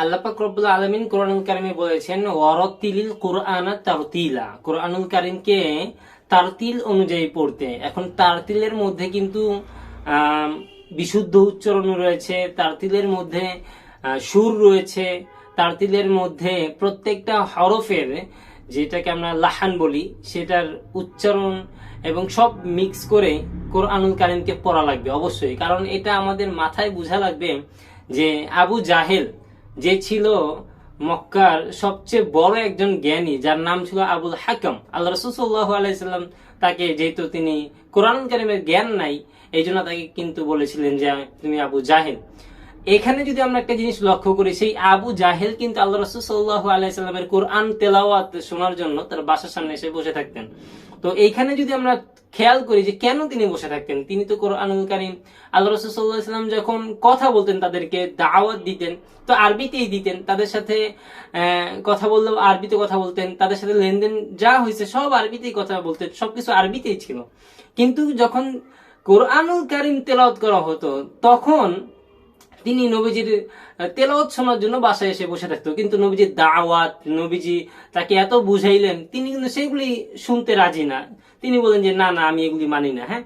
আল্লাহ পাক রব্বুল আলামিন কোরআনুল কারিমে বলেছেন, ওয়ারাতিলিল কুরআনা তারতিলা। কোরআনুল কারিমকে তারতিল অনুযায়ী পড়তে। এখন তারতিলের মধ্যে কিন্তু বিশুদ্ধ উচ্চারণ রয়েছে, তারতিলের মধ্যে সুর রয়েছে, তারতিলের মধ্যে প্রত্যেকটা হরফের, যেটাকে আমরা লাহান বলি, সেটার উচ্চারণ এবং সব মিক্স করে কোরআনুল কারিমকে পড়া লাগবে, অবশ্যই। কারণ এটা আমাদের মাথায় বোঝা লাগবে যে আবু জাহেল যে ছিল মক্কার সবচেয়ে বড় একজন জ্ঞানী, যার নাম ছিল আবুল হাকাম। আল্লাহ রসুল্লাহ আলাইসাল্লাম তাকে যেহেতু তিনি কোরআন কারিমের জ্ঞান নাই এই জন্য তাকে কিন্তু বলেছিলেন যে, তুমি আবু জাহেল। এখানে যদি আমরা একটা জিনিস লক্ষ্য করি, সেই আবু জাহেল কিন্তু আল্লাহ রসুল সাল্লাহ আলাইসাল্লামের কোরআন তেলাওয়াত শোনার জন্য তার বাসার সামনে এসে বসে থাকতেন। তো এইখানে যদি আমরা খেয়াল করি যে কেন তিনি বসে থাকতেন, তিনি তো কোরআনুল কারিম। আল্লাহ রসুল সাল্লাহ ইসলাম যখন কথা বলতেন, তাদেরকে দাওয়াত দিতেন, তো আরবিতেই দিতেন, তাদের সাথে কথা বললেও আরবিতে কথা বলতেন, তাদের সাথে লেনদেন যা হয়েছে সব আরবিতেই কথা বলতেন, সবকিছু আরবিতেই ছিল। কিন্তু যখন কোরআনুল কারিম তেলাওয়াত করা হতো, তখন তিনি নবীজির তেলাওত শোনার জন্য বাসায় এসে বসে থাকতো। কিন্তু নবীজির দাওয়াত, নবীজি তাকে এত বুঝাইলেন, তিনি কিন্তু সেগুলি শুনতে রাজি না। তিনি বলেন যে, না না, আমি এগুলি মানি না। হ্যাঁ?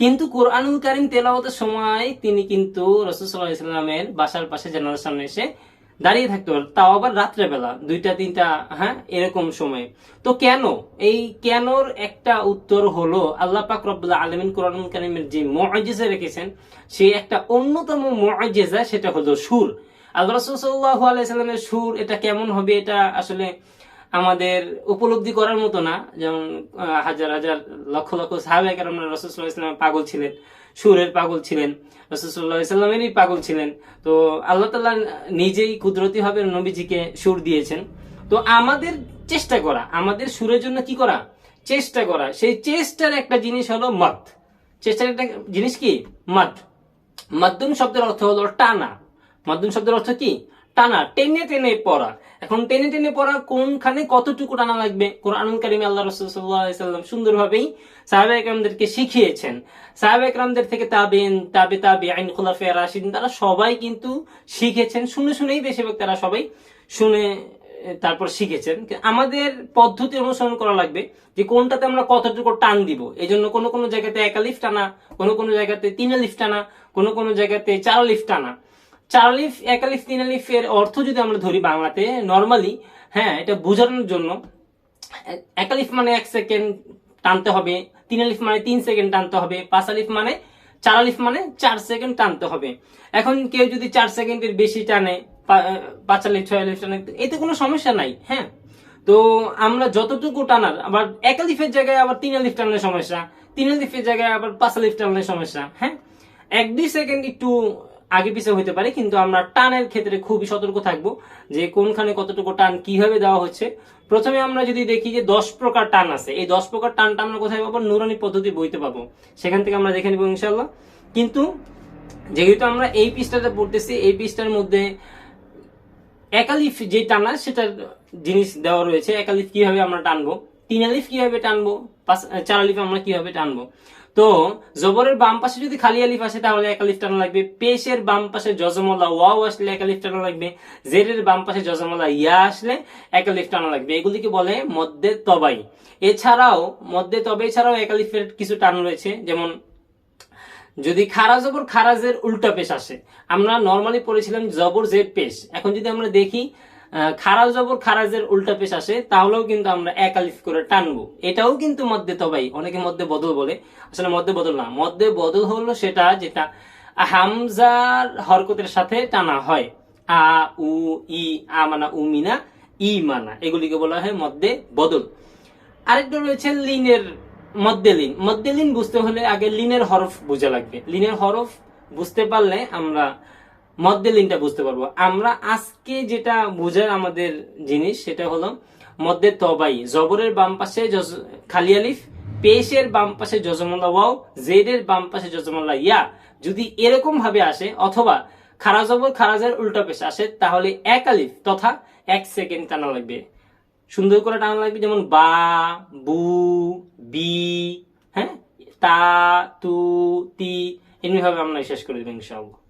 কিন্তু কোরআনুল কারিম তেলাওয়াতের সময় তিনি কিন্তু রসদামের ইসলামের বাসার পাশে জানালার সামনে এসে দাঁড়িয়ে থাকতে পারে। তাও আবার রাত্রেবেলা, দুইটা, তিনটা হ্যাঁ এরকম সময়ে। তো কেন? এই কেনর একটা উত্তর হলো আল্লাহ পাক রব্বুল্লাহ আলমিন কোরআন কালিমের যে মজেজা রেখেছেন, সে একটা অন্যতম মজেজা সেটা হলো সুর। আল্লাহ রসুল্লাহ আলাইসাল্লামের সুর, এটা কেমন হবে? এটা আসলে আমাদের উপলব্ধি করার মতো না। যেমন হাজার হাজার লক্ষ লক্ষ সাহাবাহিক আমরা রসুল্লাহ ইসলামের পাগল ছিলেন, সুরের পাগল ছিলেন রসুল্লাহ ইসলামেরই পাগল ছিলেন। তো আল্লাহ তাল্লাহ নিজেই কুদরতি ভাবে নবীজিকে সুর দিয়েছেন। তো আমাদের চেষ্টা করা, আমাদের সুরের জন্য কি করা? চেষ্টা করা। সেই চেষ্টার একটা জিনিস হলো মত। চেষ্টার একটা জিনিস কি? মত। মাধ্যম শব্দের অর্থ হলো টানা। মাধ্যম শব্দের অর্থ কি? টানা, টেনে টেনে পড়া এখন টেনে টেনে পড়া কোনখানে কতটুকু টানা লাগবে? কোরআনুল কারিমে আল্লাহ রসুল্লাহাম সুন্দরভাবেই সাহাবে একরামদেরকে শিখিয়েছেন। সাহাবে একরামদের থেকে তাবেন তাবে তাবে আইন খোলাফে রাশিদ তারা সবাই কিন্তু শিখেছেন। শুনে শুনেই বেশিরভাগ তারা সবাই শুনে তারপর শিখেছেন। আমাদের পদ্ধতি অনুসরণ করা লাগবে যে কোনটাতে আমরা কতটুকু টান দিব। এই জন্য কোনো কোনো জায়গাতে একালিফ টানা, কোনো কোনো জায়গাতে তিন আলিফ টানা, কোনো কোনো জায়গাতে চার আলিফ টানা। চার আলিফ এক আলিফ তিন আলিফের অর্থ যদি আমরা ধরি বাংলাতে নর্মালি হ্যাঁ এটা বোঝানোর জন্য, এক আলিফ মানে এক সেকেন্ড টানতে হবে, তিন আলিফ মানে তিন সেকেন্ড টানতে হবে, পাঁচ আলিফ মানে চার আলিফ মানে চার সেকেন্ড টানতে হবে। এখন কেউ যদি চার সেকেন্ডের বেশি টানে পাঁচ আলিফ ছয় আলিফ টানে, এতে কোনো সমস্যা নাই হ্যাঁ। তো আমরা যতটুকু টানার, আবার এক আলিফের জায়গায় আবার তিন আলিফ টানলে সমস্যা, তিন আলিফের জায়গায় আবার পাঁচ আলিফ টানলে সমস্যা হ্যাঁ। এক দুই সেকেন্ড একটু আগে পিছে হতে পারে, কিন্তু আমরা টানের ক্ষেত্রে খুবই সতর্ক থাকব যে কোনখানে কতটুকু টান কীভাবে দেওয়া হচ্ছে। প্রথমে আমরা যদি দেখি যে দশ প্রকার টান আছে, এই দশ প্রকার টানটা আমরা কোথায় পাবো? নুরানি পদ্ধতি বইতে পাবো। সেখান থেকে আমরা দেখে নিব ইনশাল্লাহ কিন্তু যেহেতু আমরা এই পিসটাতে পড়তেছি, এই পিসটার মধ্যে একালিফ যে টানা সেটার জিনিস দেওয়া রয়েছে একালিফ কীভাবে আমরা টানবো তিন আলিফ কীভাবে টানবো চার আলিফ আমরা কীভাবে টানবো। তো জবরের বাম পাশে যদি খালি আলিফ আসে, তাহলে এক আলিফ টানা লাগবে। পেশের বাম পাশে জজমলা ওয়াও আসলে এক আলিফ টানা লাগবে। জেরের বাম পাশে জজমলা ইয়া আসলে এক আলিফ টানা লাগবে। এগুলিকে বলে মধ্যে তবাই। এছাড়াও মধ্যে তবে এছাড়াও এক আলিফের কিছু টান রয়েছে, যেমন যদি খারা জবর খারাজের উল্টা পেশ আসে। আমরা নর্মালি পড়েছিলাম জবর জেড পেশ। এখন যদি আমরা দেখি আহ, খারা জবর খারাজের উল্টা পেশ আসে তাহলেও কিন্তু আমরা এক আলিফ করে টানবো। এটাও কিন্তু মধ্যে তবাই অনেকে মধ্যে বদল বলে। আসলে মধ্যে বদল না মধ্যে বদল হলো সেটা যেটা হামজার হরকতের সাথে টানা হয়। আ উ ই আ মানা উ মিনা ই মানা এগুলিকে বলা হয় মধ্যে বদল। আরেকটা রয়েছে লিনের মধ্যে লিন। মধ্যে লিন বুঝতে হলে আগে লিনের হরফ বোঝা লাগবে। লিনের হরফ বুঝতে পারলে আমরা মধ্যে লিনটা বুঝতে পারব। আমরা আজকে যেটা বোঝার আমাদের জিনিস, সেটা হলো মধ্যে তবাই। জবরের বাম পাশে খালি আলিফ, পেশের বাম পাশে জজমল্লা ওয়াও, জেডের বাম পাশে জজমল্লা ইয়া। যদি এরকম ভাবে আসে, অথবা খারা জবর খারাজের উল্টা পেশ আসে, তাহলে এক আলিফ তথা এক সেকেন্ড টানা লাগবে। সুন্দর করে টানা লাগবে, যেমন বা, বু, বি হ্যাঁ? তা, তু, তি এমনি ভাবে আমরা শেষ করে দেবো ইনশাআল্লাহ।